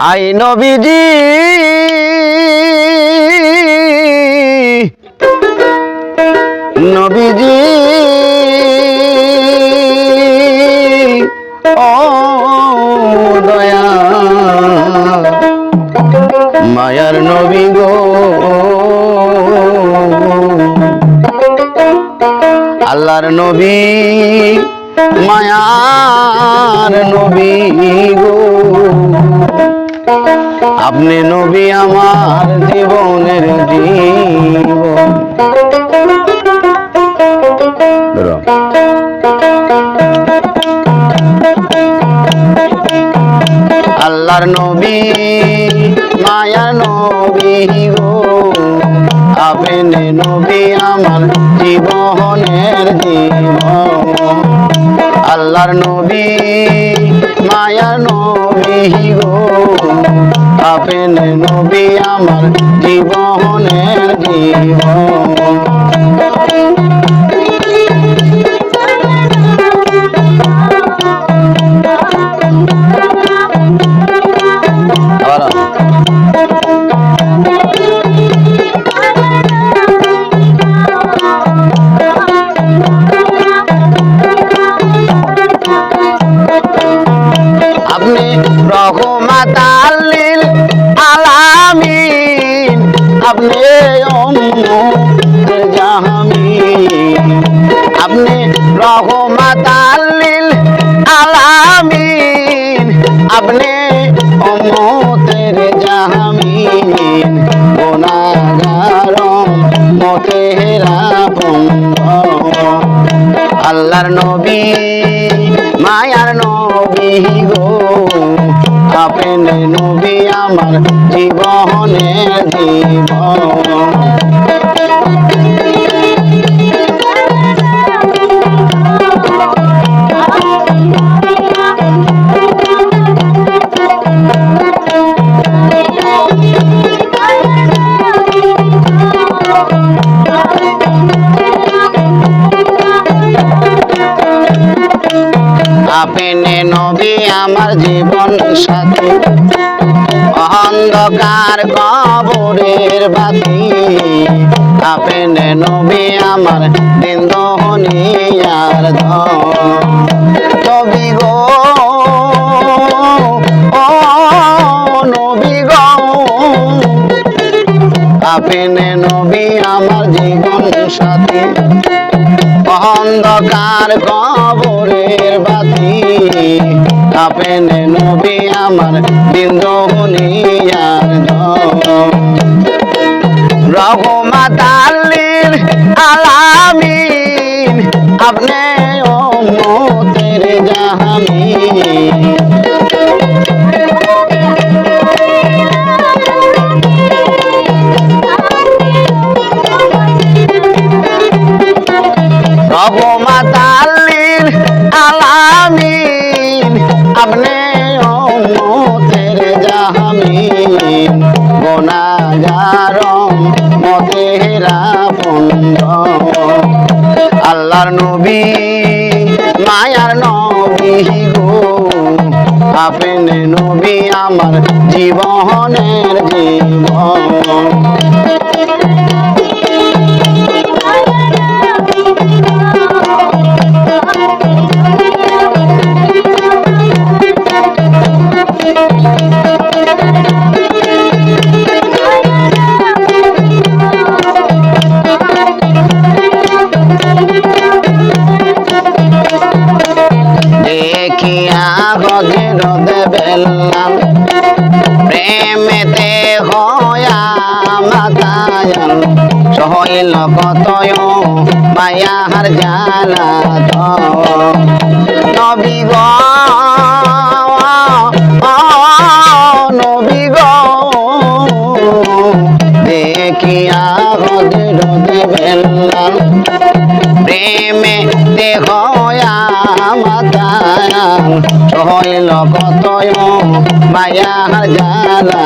I নবীজি। নবীজি। ও দয়া মায়ার নবী গো। আল্লাহর নবী মায়ার নবী গো। আপনি নবী আমার জীবনের জীবন। আল্লাহর নবী মায়া নবী গো। আপনি নবী আমার জীবনের জীবন। আল্লাহর নবী মায়া নবী গো। আপনি নবী আমার জীবনের জীবন। আপনি রহমাতাল্লিল আলামিন আপনি উম্মতের জাহামিন গুনাহগার মতেরা আল্লাহর নবী মায়ার নবী গো আপনি নবী আমার জীবনের জীবন আপনি নবী আমার জীবন সাথী। অন্ধকার কবরের বাতি। আপনি নবী আমার দিন দহনিয়ার নবী গো। আপনি নবী আমার জীবন সাথী। অন্ধকার কবরের বাতি। কাপেন নবী আমার বিন্দুনিয়ার রঘুমাতাল্লির আলামিন আপনি গোনাগারম মতেরা পন্দ আল্লাহর নবী মায়ার নবী গো। আপনি নবী আমার জীবনের জীবন। সহইল কতয় মায়ার জালা নবী গ নবী গ। দেখিয়া হজের দেবেলাম প্রেমে দেহ মাতায়াল সহইল কতয় মায়ার জালা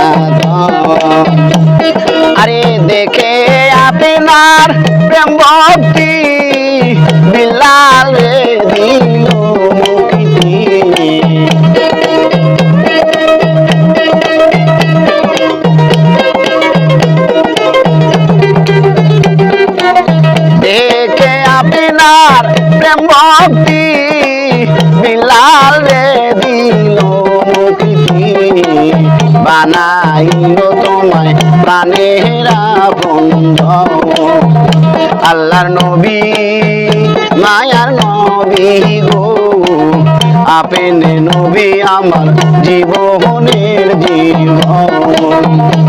আরে দেখে তার প্রেম ভক্তি বিলালে দিল মুক্তি দেখে আপনার প্রেম ভক্তি বিলালে দিল মুক্তি বানাইল তো প্রাণেরা বন্ধ। আল্লাহর নবী মায়ার নবী গো। আপেন নবী আমার জীবনের জীবন।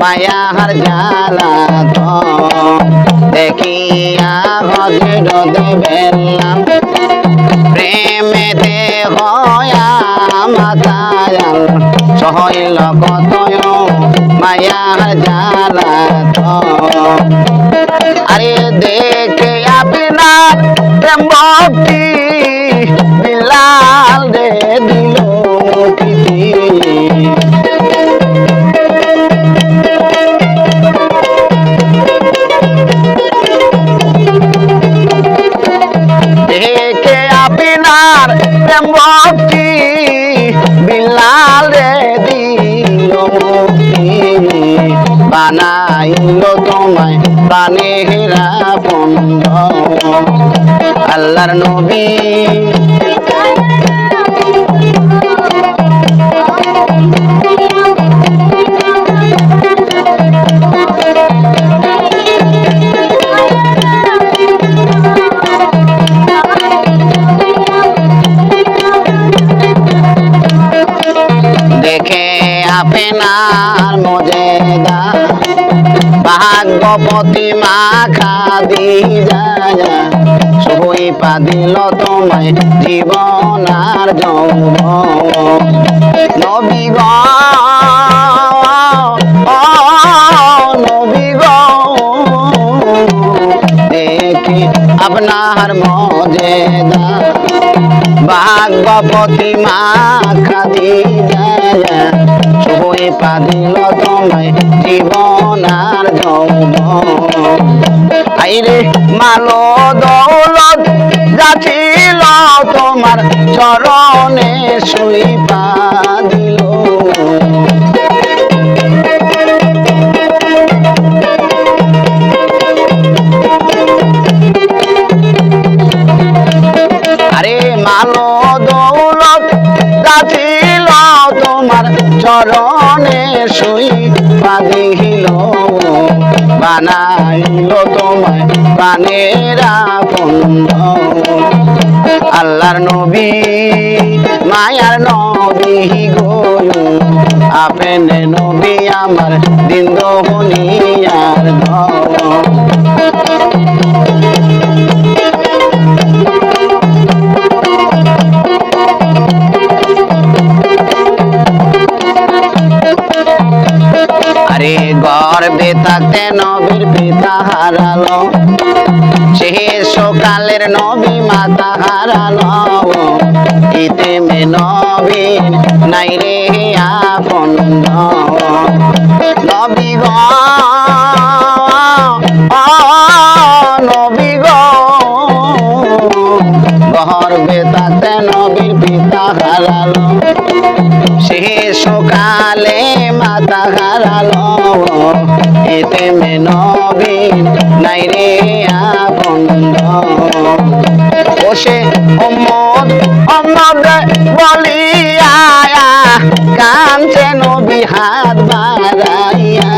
মায়ার জ্বালা তো দেখিয়া হজে ডতে বেললাম প্রেমে দেহয়া মাতায়ান সহইল কতয় মায়ার জ্বালা তো আরে দেখে আপনার প্রেম ভক্তি আল্লাহর নবী। আপনার মজেদা ভাগ্যপতি মা খাদি যায়। সবই পাদিল তোমায় জীবন আর যৌব নবী গ নবী গ, দেখি আপনার মজেদা ভাগ্যপতি মা খাদি যায়। পাদিল আইরে মালো দৌলত যাচ্ছিল তোমার চরণে শুই পাদিল আরে মালো দৌলত যাচ্ছিল তোমার চরণে শুই পাদিল বানাইল তোমায় প্রাণেরা বন্ধ আল্লাহর নবী, মায়ার নবী গো। আপেনে নবী আমার দিন দোহনিয়ার আরে গর্বে থাকতে নবীর পিতা হারালো। সকালের নবী মাতা হারালো ইতে মে নবীর নাই রে আপন নবী গ নবী গ গর্বে থাকতে নবীর পিতা হারালো। সে সকালে মাতা হারালো এতে মে নবীন নাই রে ও সে অম্মদ অম্মদ বলিয়া কাঞ্চে নবী হাত বাড়াইয়া।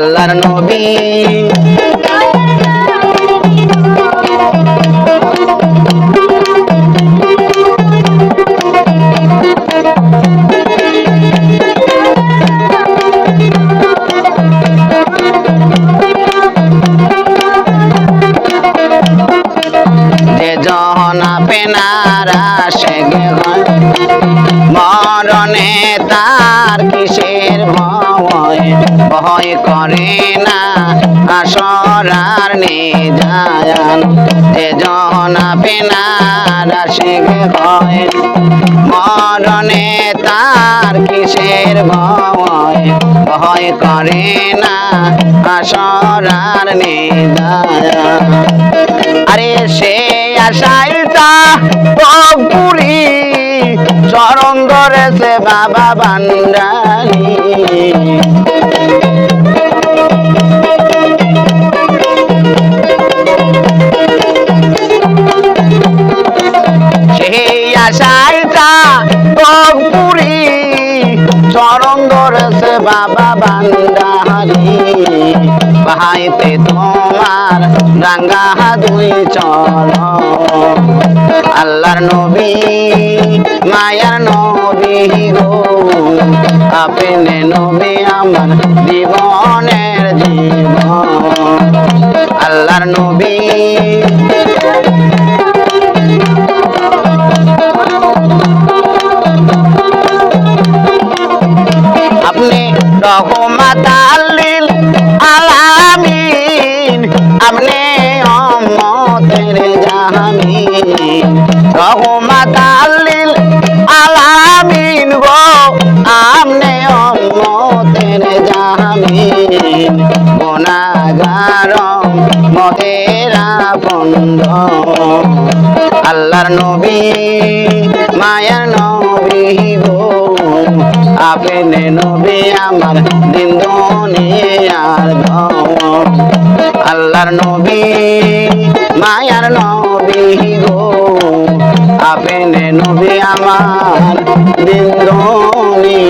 আল্লাহর নবী আসরার নিজায়ান যে জন পেনা রাশিক হয় মরণে তার কিসের ভয়? ভয় করে না আসরার নিজায়ান আরে সে আশাইটা পুরি চরণ ধরেছে বাবা ভান্ডারি পুরি চরণ ধরেছে বাবা ভান্ডারি পাহাইতে তোমার রাঙ্গা দুই চরণ। আল্লাহর নবী, মায়ার নবী গো। আপনি নবী আমার জীবনের জীবন। আল্লাহর নবী আপনি রহমাত আল্লিল আলামিন, আপনি অমতের জাহামিন। রহমাত আল্লিল আলামিন গো, আপনি অমতের জাহামিন। গুনাগার মতেরা বন্ধ। আল্লাহর নবী, মায়ার নবী গো আপনি নবী আমার দিন দুনিয়ার ধন আল্লাহর নবী, মায়ার নবী গো। আপনি নবী আমার দিন দুনিয়ার